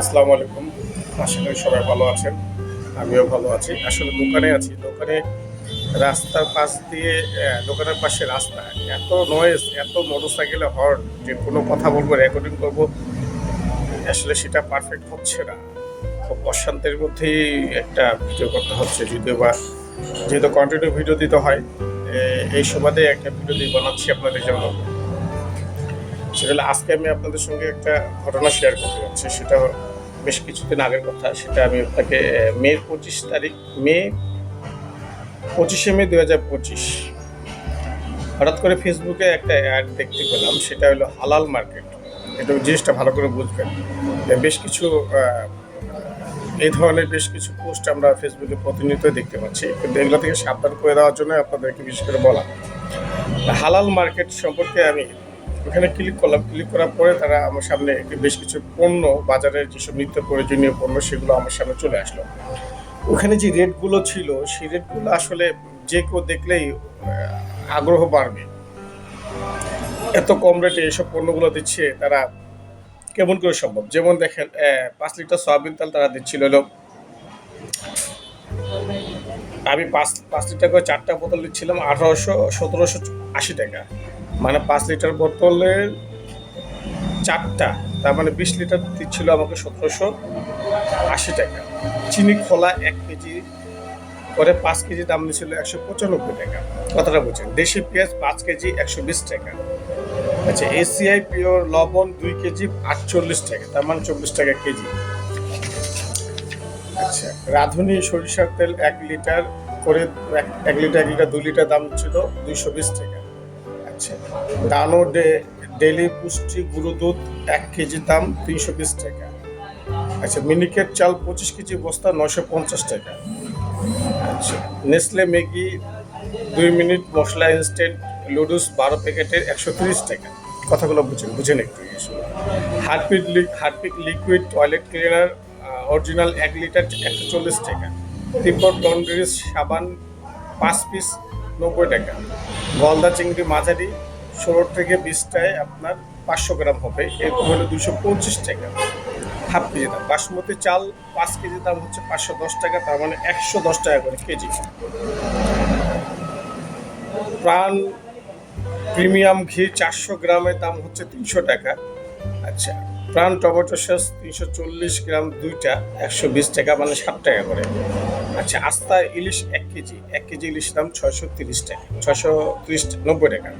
আসসালামু আলাইকুম। আশা করি সবাই ভালো আছেন। আমিও ভালো আছি। আসলে দোকানে আছি। দোকানে রাস্তার পাশ দিয়ে দোকানের পাশে রাস্তা। এত নয়েজ এত মোটর সাইকেলে হর্ন যে কোনো কথা বলব রেকর্ডিং করব, আসলে সেটা পারফেক্ট হচ্ছে না। খুব অশান্তির মধ্যেই একটা ভিডিও করতে হচ্ছে। যদিও বা, যেহেতু কন্টিনিউ ভিডিও দিতে হয় এই সুবাদে একটা ভিডিও দিয়ে বানাচ্ছি আপনাদের জন্য। সেটা আজকে আমি আপনাদের সঙ্গে একটা ঘটনা শেয়ার করতে যাচ্ছি। সেটা বেশ কিছুদিন আগের কথা। সেটা আমি আপনাকে মে পঁচিশ তারিখ, মে পঁচিশে মে দু হাজার পঁচিশ। হঠাৎ করে ফেসবুকে একটা অ্যাড দেখতে পেলাম। সেটা হলো, হালাল মার্কেট। এটা জিনিসটা ভালো করে বুঝবেন। বেশ কিছু এই ধরনের বেশ কিছু পোস্ট আমরা ফেসবুকে প্রতিনিয়ত দেখতে পাচ্ছি। কিন্তু এগুলো থেকে সাবধান করে দেওয়ার জন্য আপনাদেরকে বিশেষ করে বলা। হালাল মার্কেট সম্পর্কে আমি ওখানে ক্লিক করলাম ক্লিক করার পরে তারা আমার সামনে বেশ কিছু পণ্য, বাজারের যেসব নিত্য প্রয়োজনীয় পণ্য সেগুলো আমার সামনে চলে আসলো। ওখানে যে রেটগুলো ছিল, সেই রেটগুলো আসলে যে কেউ দেখলেই আগ্রহ বাড়বে। এত কম রেটে এসব পণ্যগুলো দিচ্ছে তারা কেমন করে সম্ভব? যেমন দেখেন পাঁচ লিটার সয়াবিন তেল তারা দিচ্ছিল আমি পাঁচ পাঁচ লিটার করে চারটা বোতল দিচ্ছিলাম, আঠারোশো, সতেরোশো আশি টাকা। মানে পাঁচ লিটার বোতলের চারটা, তার মানে বিশ লিটার দিচ্ছিল আমাকে সতেরোশো আশি টাকা। চিনি খোলা এক কেজি করে পাঁচ কেজি দাম নিয়েছিল একশো পঁচানব্বই টাকা। কথাটা বলছেন দেশি পেঁয়াজ পাঁচ কেজি একশো বিশ টাকা। আচ্ছা এসিআই পিওর লবণ দুই কেজি আটচল্লিশ টাকা, তার মানে চব্বিশ টাকা কেজি। আচ্ছা রাঁধুনি সরিষার তেল এক লিটার, করে এক- লিটার এক লিটার, দুই লিটার দাম ছিল দুইশো বিশ টাকা। আচ্ছা ডানো ডে ডেলি পুষ্টি গুঁড়ো এক কেজি দাম তিনশো বিশ টাকা। আচ্ছা মিনিকেট চাল পঁচিশ কেজি বস্তা নশো পঞ্চাশ টাকা। আচ্ছা নেসলে ম্যাগি দুই মিনিট, মশলা ইনস্ট্যান্ট লুডুস বারো প্যাকেটের একশো তিরিশ টাকা। কথাগুলো বুঝেন বুঝেন একটু Harpic Harpic liquid toilet cleaner original এক লিটার একশো চল্লিশ টাকা। তিব্বত লন্ড্রিস সাবান পাঁচ পিস নব্বই টাকা। গলদা চিংড়ি মাঝারি ষোলো থেকে বিশটায় আপনার পাঁচশো গ্রাম হবে। এরকম হলো দুশো পঁচিশ টাকা। হাফ কেজি দাম। বাসমতি চাল পাঁচ কেজি দাম হচ্ছে পাঁচশো দশ টাকা, তার মানে একশো দশ টাকা করে কেজি। প্রাণ প্রিমিয়াম ঘি চারশো গ্রামের দাম হচ্ছে তিনশো টাকা। আচ্ছা। প্রাণ টমেটো সস তিনশো চল্লিশ গ্রাম দুইটা একশো বিশ টাকা মানে ষাট টাকা করে। আচ্ছা আস্তা ইলিশ এক কেজি এক কেজি ইলিশ দাম ছয়শো তিরিশ টাকা, ছয়শো তিরিশ নব্বই টাকা।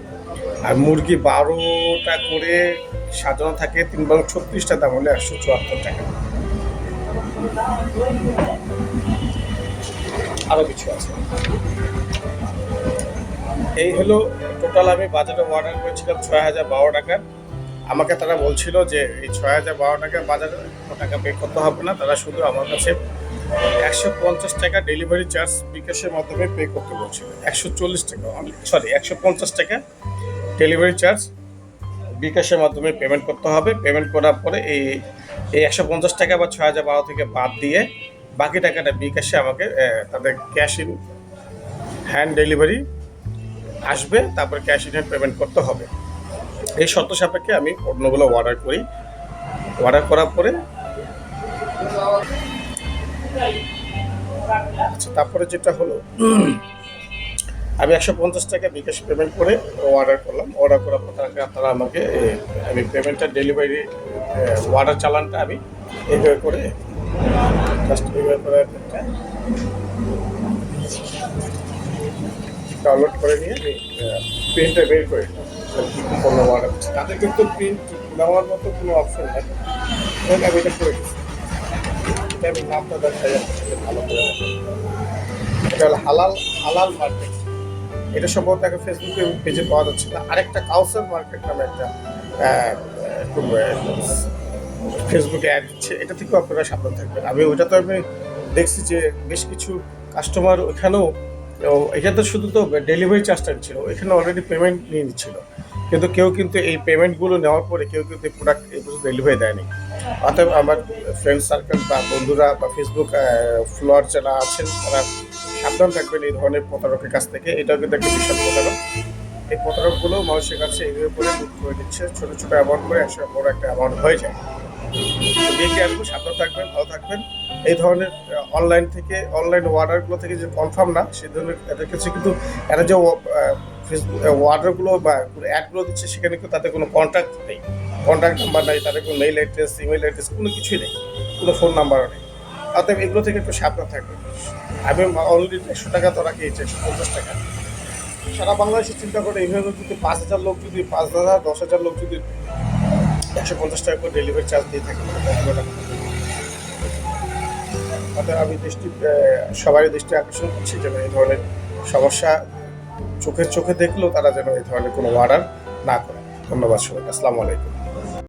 আর মুরগি বারোটা করে সাজানো থাকে, তিন বারো ছত্রিশটা দাম হলে একশো চুয়াত্তর টাকা। আরও কিছু আছে। এই হলো, টোটাল আমি বাজারে অর্ডার করেছিলাম ছয় হাজার বারো টাকার আমাকে তারা বলছিল যে এই ছয় হাজার বারো টাকার বাজারে টাকা পে করতে হবে না, তারা শুধু আমার কাছে একশো পঞ্চাশ টাকা ডেলিভারি চার্জ বিকাশের মাধ্যমে পে করতে বলছিল। একশো চল্লিশ টাকা সরি একশো পঞ্চাশ টাকা ডেলিভারি চার্জ বিকাশের মাধ্যমে পেমেন্ট করতে হবে। পেমেন্ট করার পরে এই এই একশো পঞ্চাশ টাকা বা ছয় হাজার বারো থেকে বাদ দিয়ে বাকি টাকাটা বিকাশে আমাকে তাদের ক্যাশ ইন হ্যান্ড ডেলিভারি আসবে, তারপর ক্যাশ ইন হ্যান্ড পেমেন্ট করতে হবে। এই শর্ত সাপেক্ষে আমি পণ্যগুলো অর্ডার করি অর্ডার করার পরে আচ্ছা তারপরে যেটা হলো, আমি একশো পঞ্চাশ টাকা বিকাশ পেমেন্ট করে অর্ডার করলাম অর্ডার করার পর তারা আমাকে আমি পেমেন্টটা ডেলিভারি অর্ডার চালানটা আমি এইভাবে করে জাস্ট এইভাবে করে ডাউনলোড করে নিয়ে আমি প্রিন্টটা বের করে নিলাম। তাদের কিন্তু প্রিন্ট নেওয়ার মতো কোনো নেই। আমি এটা এটা আমি নামটা এটা হলো হালাল হালাল মার্কেট এটা সম্ভবত একটা ফেসবুকে পেজে পাওয়া যাচ্ছে না। আরেকটা কাউসার মার্কেট নামে একটা ফেসবুকে অ্যাড দিচ্ছে। এটা থেকেও আপনারা সাবধান থাকবেন। আমি ওইটা তো আমি দেখছি যে বেশ কিছু কাস্টমার ওখানেও এটা তো শুধু তো ডেলিভারি চার্জটা ছিল। এখানে অলরেডি পেমেন্ট নিয়ে নিচ্ছিল। কিন্তু কেউ কিন্তু এই পেমেন্টগুলো নেওয়ার পরে কেউ কিন্তু এই প্রোডাক্ট এই পর্যন্ত ডেলিভারি দেয়নি। অতএব আমার ফ্রেন্ড সার্কেল বা বন্ধুরা বা ফেসবুক ফ্লোয়ার যারা আছেন, তারা সাবধান থাকবেন এই ধরনের প্রতারকের কাছ থেকে। এটাও কিন্তু একটা বিশাল প্রতারক। এই প্রতারকগুলো মানুষের কাছে এইভাবে করে লুট করে দিচ্ছে। ছোটো ছোটো অ্যামাউন্ট করে একসময় বড় একটা অ্যামাউন্ট হয়ে যায়। দেখে আসব, সাবধান থাকবেন, ভালো থাকবেন। এই ধরনের অনলাইন থেকে অনলাইন অর্ডারগুলো থেকে যে কনফার্ম না, সেই ধরনের এদের কাছে কিন্তু এরা যে ফেসবুক অর্ডারগুলো বা অ্যাডগুলো দিচ্ছে সেখানে তাদের কোনো কন্ট্যাক্ট নেই। কন্ট্যাক্ট নাম্বার নেই তাদের কোনো মেইল অ্যাড্রেস ইমেল অ্যাড্রেস কোনো কিছুই নেই। কোনো ফোন নাম্বারও নেই। অতএব এগুলো থেকে একটু সাবধান থাকবে। আমি অলরেডি একশো টাকা তো রাখি একশো পঞ্চাশ টাকা। সারা বাংলাদেশে চিন্তা করে এইভাবে যদি পাঁচ হাজার লোক যদি পাঁচ হাজার দশ হাজার লোক যদি একশো পঞ্চাশ টাকা করে ডেলিভারি চার্জ দিয়ে থাকে অতএব আমি দৃষ্টি আহ, সবারই দৃষ্টি আকর্ষণ করছি যেন এই ধরনের সমস্যা চোখের চোখে দেখলেও তারা যেন এই ধরনের কোনো অর্ডার না করে। ধন্যবাদ সবাই আসসালামু আলাইকুম।